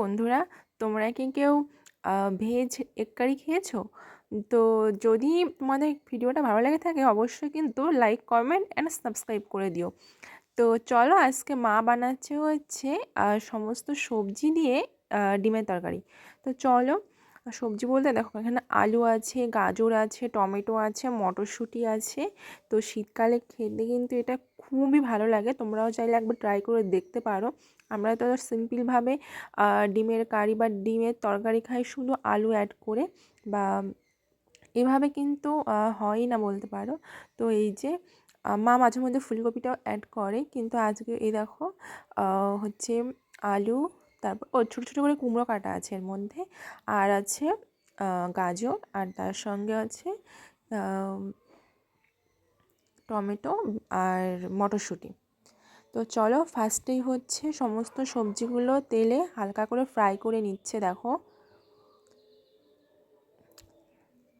বন্ধুরা, তোমরা কি কেউ ভেজ এগ কারি খেয়েছো? তো যদি তোমাদের ভিডিওটা ভালো লেগে থাকে, অবশ্যই কিন্তু লাইক কমেন্ট অ্যান্ড সাবস্ক্রাইব করে দিও। তো চলো আজকে মা বানাচ্ছে হচ্ছে সমস্ত সবজি দিয়ে ডিমের তরকারি। তো চলো, সবজি বলতে দেখো এখানে আলু আছে, গাজর আছে, টমেটো আছে, মটরশুঁটি আছে। তো শীতকালে খেতে কিন্তু এটা খুবই ভালো লাগে, তোমরাও চাইলে একবার ট্রাই করে দেখতে পারো। আমরা তো সিম্পলভাবে ডিমের কারি বা ডিমের তরকারি খাই শুধু আলু অ্যাড করে বা এভাবে কিন্তু হয়ই না বলতে পারো। তো এই যে মা মাঝে মধ্যে ফুলকপিটাও অ্যাড করে, কিন্তু আজকে এই দেখো হচ্ছে আলু, তারপর, ও ছোটো ছোটো করে কুমড়ো কাটা আছে এর মধ্যে, আর আছে গাজর, আর তার সঙ্গে আছে টমেটো আর মটরশুঁটি। তো চলো ফার্স্টেই হচ্ছে সমস্ত সবজিগুলো তেলে হালকা করে ফ্রাই করে নিচ্ছে দেখো।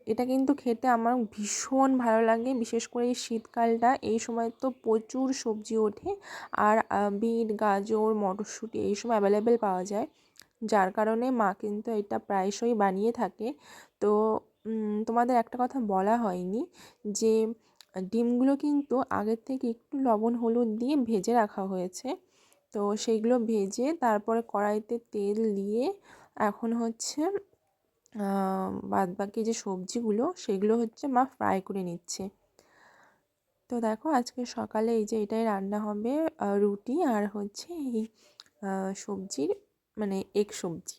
এটা কিন্তু খেতে আমার ভীষণ ভালো লাগে, বিশেষ করে এই শীতকালটা। এই সময় তো প্রচুর সবজি ওঠে আর বিট, গাজর, মটরশুঁটি এই সময় অ্যাভেলেবেল পাওয়া যায়। যার কারণে মা কিন্তু এটা প্রায়শই বানিয়ে থাকে। তো তোমাদের একটা কথা বলা হয়নি যে ডিমগুলো কিন্তু আগের থেকে একটু লবণ, হলুদ দিয়ে ভেজে রাখা হয়েছে। তো সেইগুলো ভেজে তারপরে কড়াইতে তেল দিয়ে এখন হচ্ছে বাদ বাকি যে সবজিগুলো সেগুলো হচ্ছে মা ফ্রাই করে নিচ্ছে। তো দেখো আজকে সকালে এই যে এটাই রান্না হবে রুটি আর হচ্ছে এই সবজির মানে এক সবজি।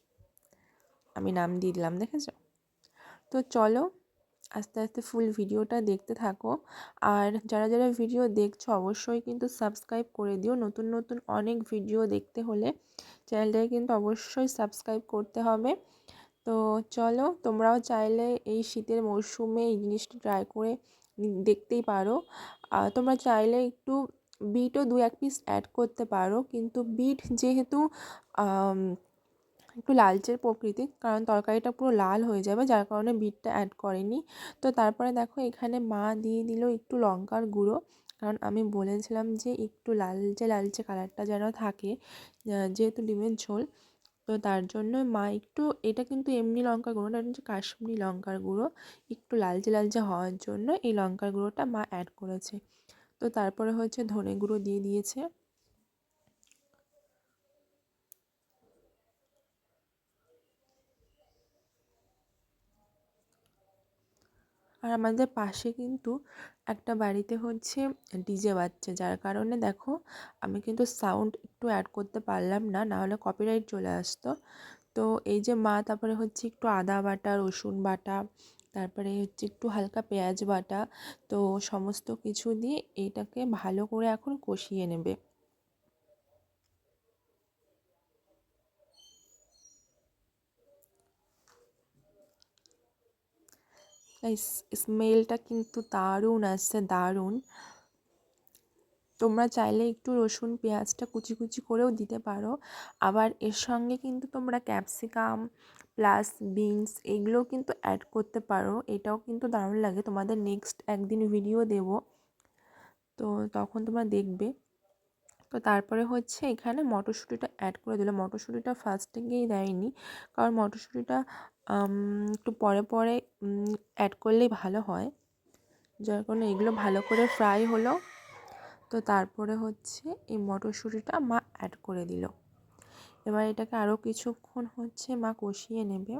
আমি নাম দিয়ে দিলাম, দেখেছ? তো চলো আস্তে আস্তে ফুল ভিডিওটা দেখতে থাকো। আর যারা যারা ভিডিও দেখছ, অবশ্যই কিন্তু সাবস্ক্রাইব করে দিও। নতুন নতুন অনেক ভিডিও দেখতে হলে চ্যানেলটাকে কিন্তু অবশ্যই সাবস্ক্রাইব করতে হবে। তো চলো, তোমরাও চাইলে এই শীতের মরশুমে এই জিনিসটা ট্রাই করে দেখতেই পারো। তোমরা চাইলে একটু বিটও দু এক পিস অ্যাড করতে পারো। কিন্তু বিট যেহেতু একটু লালচের প্রকৃতির, কারণ তরকারিটা পুরো লাল হয়ে যাবে, যার কারণে বিটটা অ্যাড করেনি। তো তারপরে দেখো এখানে মা দিয়ে দিল একটু লঙ্কার গুঁড়ো, কারণ আমি বলেছিলাম যে একটু লালচে লালচে কালারটা যেন থাকে যেহেতু ডিমের ঝোল। তো তার জন্য মা একটু, এটা কিন্তু এমনি লঙ্কার গুঁড়ো না, এটা হচ্ছে কাশ্মীরি লঙ্কার গুঁড়ো। একটু লালচে লালচে হওয়ার জন্য এই লঙ্কার গুঁড়োটা মা অ্যাড করেছে। তো তারপরে হচ্ছে ধনে গুঁড়ো দিয়ে দিয়েছে। আর আমাদের পাশে কিন্তু একটা বাড়িতে হচ্ছে ডিজে বাজছে। যার কারণে দেখো, আমি কিন্তু সাউন্ড একটু অ্যাড করতে পারলাম না, নাহলে কপিরাইট চলে আসতো। তো এই যে মা, তারপরে হচ্ছে একটু আদা বাটা, রসুন বাটা, তারপরে হচ্ছে একটু হালকা পেঁয়াজ বাটা, তো সমস্ত কিছু দিয়ে এইটাকে ভালো করে এখন কষিয়ে নেবে। স্মেলটা কিন্তু দারুণ আসছে, দারুণ। তোমরা চাইলে একটু রসুন, পেঁয়াজটা কুচি কুচি করেও দিতে পারো। আবার এর সঙ্গে কিন্তু তোমরা ক্যাপসিকাম প্লাস বিনস এগুলো কিন্তু অ্যাড করতে পারো। এটাও কিন্তু দারুণ লাগে। তোমাদের নেক্সট একদিন ভিডিও দেব। তো তখন তোমরা দেখবে। তো তারপরে হচ্ছে এখানে মটরশুঁটিটা অ্যাড করে দিল মটরশুঁটিটা ফার্স্টে গিয়েই দেয়নি। কারণ মটরশুঁটিটা একটু পরে পরে অ্যাড করলেই ভালো হয়। যার কারণে এগুলো ভালো করে ফ্রাই হলো। তো তারপরে হচ্ছে এই মটরশুঁটিটা মা অ্যাড করে দিল। এবার এটাকে আরও কিছুক্ষণ হচ্ছে মা কষিয়ে নেবে।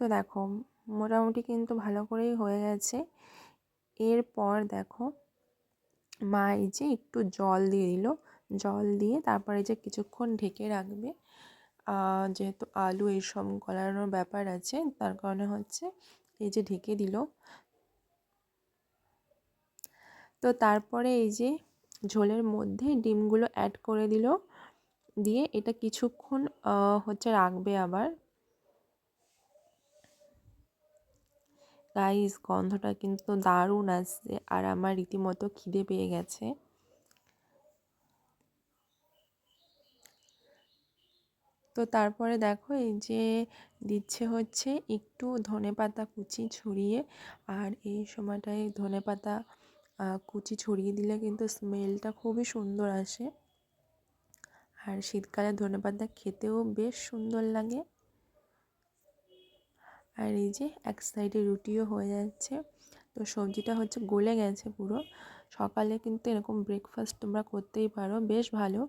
তো দেখো, মোটামুটি কিন্তু ভালো করেই হয়ে গেছে। এরপর দেখো, মা এই যে একটু জল দিয়ে দিল। জল দিয়ে তারপরে যে কিছুক্ষণ ঢেকে রাখবে যেহেতু আলু এইসব গলানোর ব্যাপার আছে, তার কারণে হচ্ছে এই যে ঢেকে দিল। তো তারপরে এই যে ঝোলের মধ্যে ডিমগুলো অ্যাড করে দিল। দিয়ে এটা কিছুক্ষণ হচ্ছে রাখবে আবার। গাইস গন্ধটা কিন্তু দারুণ আসছে আর আমার রীতিমতো খিদে পেয়ে গেছে। তো তারপরে দেখো এই যে দিচ্ছে হচ্ছে একটু ধনে পাতা কুচি ছড়িয়ে আর এই সময়টায় ধনে পাতা কুচি ছড়িয়ে দিলে কিন্তু স্মেলটা খুবই সুন্দর আসে। আর শীতকালে ধনে পাতা খেতেও বেশ সুন্দর লাগে। আর এই যে এক সাইডে রুটিও হয়ে যাচ্ছে। তো সবজিটা হচ্ছে গলে গেছে পুরো। সকালে কিন্তু এরকম ব্রেকফাস্ট তোমরা করতেই পারো, বেশ ভালো।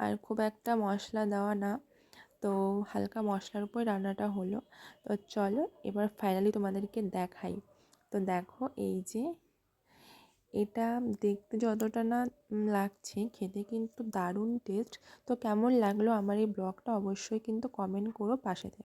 আর খুব একটা মশলা দেওয়া না। তো হালকা মশলার উপর রান্নাটা হলো। তো চলো এবার ফাইনালি তোমাদেরকে দেখাই। তো দেখো এই যে এটা দেখতে যতটা না লাগছে, খেতে কিন্তু দারুণ টেস্ট তো কেমন লাগল আমার এই ব্লগটা অবশ্যই কিন্তু কমেন্ট করো পাশে থেকে